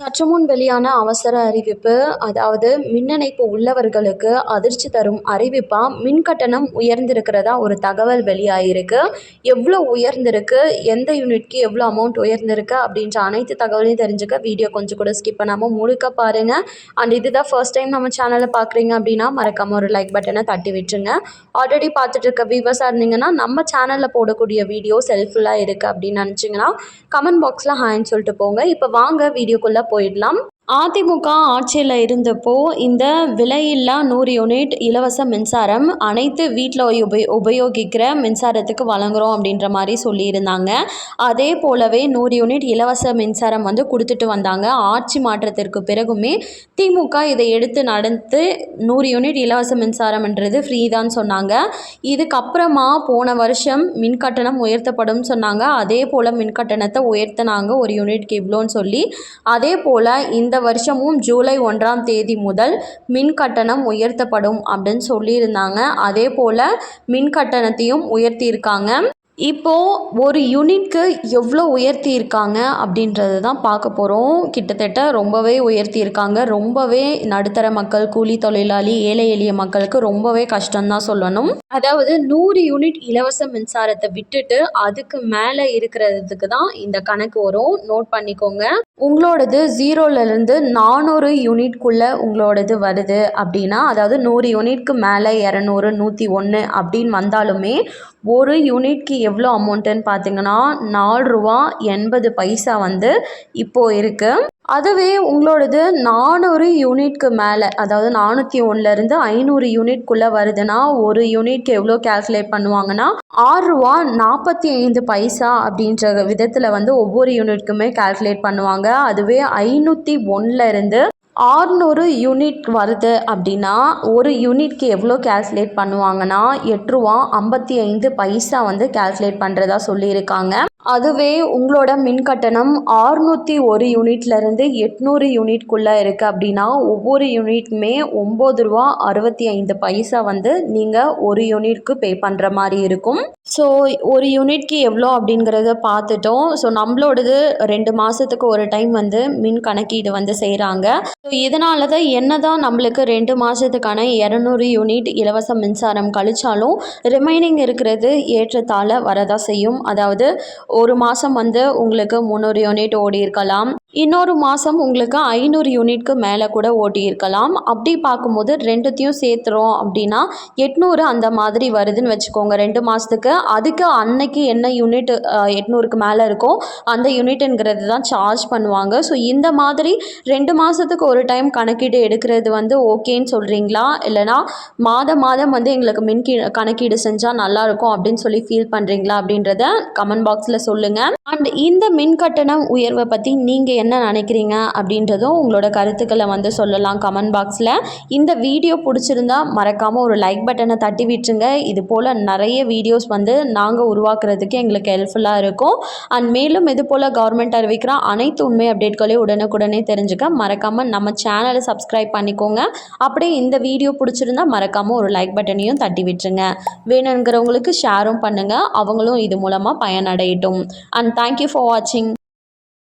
சற்று முன் வெளியான அவசர அறிவிப்பு அதாவது மின் இணைப்பு உள்ளவர்களுக்கு அதிர்ச்சி தரும் அறிவிப்பாக மின் கட்டணம் உயர்ந்திருக்கிறதா ஒரு தகவல் வெளியாகிருக்கு எவ்வளோ உயர்ந்திருக்கு எந்த யூனிட்க்கு எவ்வளோ அமௌண்ட் உயர்ந்திருக்கு அப்படின்ற அனைத்து தகவலையும் தெரிஞ்சுக்க வீடியோ கொஞ்சம் கூட ஸ்கிப் பண்ணாமல் முழுக்க பாருங்கள் அண்ட் இதுதான் ஃபர்ஸ்ட் டைம் நம்ம சேனலை பார்க்குறீங்க அப்படின்னா மறக்காமல் ஒரு லைக் பட்டனை தட்டி விட்டுருங்க. ஆல்ரெடி பார்த்துட்டு இருக்க வியூவர்ஸாக இருந்தீங்கன்னா நம்ம சேனலில் போடக்கூடிய வீடியோஸ் ஹெல்ப்ஃபுல்லாக இருக்குது அப்படின்னு நினச்சிங்கன்னா கமெண்ட் பாக்ஸில் ஹாய்ன்னு சொல்லிட்டு போங்க. இப்போ வாங்க வீடியோக்குள்ளே போயிடலாம் அதிமுக ஆட்சியில் இருந்தப்போ இந்த விலையில்லா நூறு யூனிட் இலவச மின்சாரம் அனைத்து வீட்டில் உபயோ உபயோகிக்கிற மின்சாரத்துக்கு வழங்குகிறோம் அப்படின்ற மாதிரி சொல்லியிருந்தாங்க. அதே போலவே நூறு யூனிட் இலவச மின்சாரம் வந்து கொடுத்துட்டு வந்தாங்க. ஆட்சி மாற்றத்திற்கு பிறகுமே திமுக இதை எடுத்து நடந்து நூறு யூனிட் இலவச மின்சாரம்ன்றது ஃப்ரீ தான் சொன்னாங்க. இதுக்கப்புறமா போன வருஷம் மின் கட்டணம் உயர்த்தப்படும் சொன்னாங்க. அதே போல் மின் கட்டணத்தை உயர்த்தினாங்க ஒரு யூனிட்க்கு இவ்வளோன்னு சொல்லி. அதே போல் இந்த வருஷமும் ஜூலை ஒன்றாம் தேதி முதல் மின் கட்டணம் உயர்த்தப்படும் அப்படின்னு சொல்லியிருந்தாங்க. அதே போல் மின் கட்டணத்தையும் உயர்த்தியிருக்காங்க. இப்போது ஒரு யூனிட்க்கு எவ்வளோ உயர்த்தி இருக்காங்க அப்படின்றது தான் பார்க்க போகிறோம் கிட்டத்தட்ட ரொம்பவே உயர்த்தி இருக்காங்க ரொம்பவே நடுத்தர மக்கள் கூலி தொழிலாளி ஏழை எளிய மக்களுக்கு ரொம்பவே கஷ்டம்தான் சொல்லணும். அதாவது நூறு யூனிட் இலவச மின்சாரத்தை விட்டுட்டு அதுக்கு மேலே இருக்கிறதுக்கு தான் இந்த கணக்கு வரும். நோட் பண்ணிக்கோங்க. உங்களோடது ஜீரோலேருந்து நானூறு யூனிட்குள்ளே உங்களோடது வருது அப்படின்னா அதாவது நூறு யூனிட்க்கு மேலே இரநூறு நூற்றி ஒன்று அப்படின்னு வந்தாலுமே ஒரு யூனிட்க்கு எவ்வளோ அமௌண்ட்டுன்னு பார்த்தீங்கன்னா நாலு ரூபா எண்பது பைசா வந்து இப்போது இருக்குது அதுவே உங்களோடது நானூறு யூனிட்க்கு மேலே அதாவது நானூற்றி ஒன்றுலேருந்து ஐநூறு யூனிட்குள்ளே வருதுன்னா ஒரு யூனிட்க்கு எவ்வளோ கேல்குலேட் பண்ணுவாங்கன்னா ஆறுரூவா நாற்பத்தி ஐந்து பைசா அப்படின்ற விதத்தில் வந்து ஒவ்வொரு யூனிட்க்குமே கேல்குலேட் பண்ணுவாங்க. அதுவே ஐநூற்றி ஒன்றுலேருந்து ஆறுநூறு யூனிட் வருது அப்படின்னா ஒரு யூனிட்க்கு எவ்வளோ கேல்குலேட் பண்ணுவாங்கன்னா எட்டு ரூபா ஐம்பத்தி ஐந்து பைசா வந்து கேல்குலேட் பண்ணுறதா சொல்லியிருக்காங்க. அதுவே உங்களோட மின் கட்டணம் ஆறுநூற்றி ஒரு யூனிட்லேருந்து எட்நூறு யூனிட்குள்ளே இருக்குது அப்படின்னா ஒவ்வொரு யூனிட்டுமே ஒம்பது ரூபா அறுபத்தி ஐந்து பைசா வந்து நீங்கள் ஒரு யூனிட்க்கு பே பண்ணுற மாதிரி இருக்கும். ஸோ ஒரு யூனிட்க்கு எவ்வளோ அப்படிங்கிறத பார்த்துட்டோம். ஸோ நம்மளோடது ரெண்டு மாதத்துக்கு ஒரு டைம் வந்து மின் கணக்கீடு வந்து செய்கிறாங்க ஸோ இதனால தான் என்ன தான் நம்மளுக்கு ரெண்டு மாதத்துக்கான இரநூறு யூனிட் இலவச மின்சாரம் கழிச்சாலும் ரிமைனிங் இருக்கிறது ஏற்றத்தாழ வரதான் செய்யும். அதாவது ஒரு மாதம் வந்து உங்களுக்கு முந்நூறு யூனிட் ஓடி இருக்கலாம் இன்னொரு மாதம் உங்களுக்கு ஐநூறு யூனிட்க்கு மேலே கூட ஓட்டியிருக்கலாம். அப்படி பார்க்கும்போது ரெண்டுத்தையும் சேர்த்துறோம் அப்படின்னா எட்நூறு அந்த மாதிரி வருதுன்னு வச்சுக்கோங்க ரெண்டு மாதத்துக்கு அதுக்கு அன்னைக்கு என்ன யூனிட் எட்நூறுக்கு மேலே இருக்கோ அந்த யூனிட்டுங்கிறது தான் சார்ஜ் பண்ணுவாங்க. ஸோ இந்த மாதிரி ரெண்டு மாதத்துக்கு ஒரு டைம் கணக்கீடு எடுக்கிறது வந்து ஓகேன்னு சொல்கிறீங்களா இல்லைனா மாதம் மாதம் வந்து எங்களுக்கு மின் கணக்கீடு செஞ்சால் நல்லாயிருக்கும் அப்படின்னு சொல்லி ஃபீல் பண்ணுறீங்களா அப்படின்றத கமெண்ட் பாக்ஸில் சொல்லுங்கள் அண்ட் இந்த மின் கட்டணம் உயர்வை பற்றி நீங்கள் என்ன நினைக்கிறீங்க அப்படின்றதும் உங்களோட கருத்துக்களை வந்து சொல்லலாம் கமெண்ட் பாக்ஸில் இந்த வீடியோ பிடிச்சிருந்தா மறக்காமல் ஒரு லைக் பட்டனை தட்டி விட்டுருங்க. இது போல் நிறைய வீடியோஸ் வந்து நாங்கள் உருவாக்குறதுக்கு எங்களுக்கு ஹெல்ப்ஃபுல்லாக இருக்கும். அண்ட் மேலும் இது போல் கவர்மெண்ட் அறிவிக்கிற அனைத்து உண்மை அப்டேட்களையும் உடனுக்குடனே தெரிஞ்சுக்க மறக்காமல் நம்ம சேனலை சப்ஸ்கிரைப் பண்ணிக்கோங்க. அப்படியே இந்த வீடியோ பிடிச்சிருந்தா மறக்காமல் ஒரு லைக் பட்டனையும் தட்டி விட்டுருங்க. வேணுங்கிறவங்களுக்கு ஷேரும் பண்ணுங்கள் அவங்களும் இது மூலமாக பயனடையட்டும். அண்ட் தேங்க்யூ ஃபார் வாட்சிங்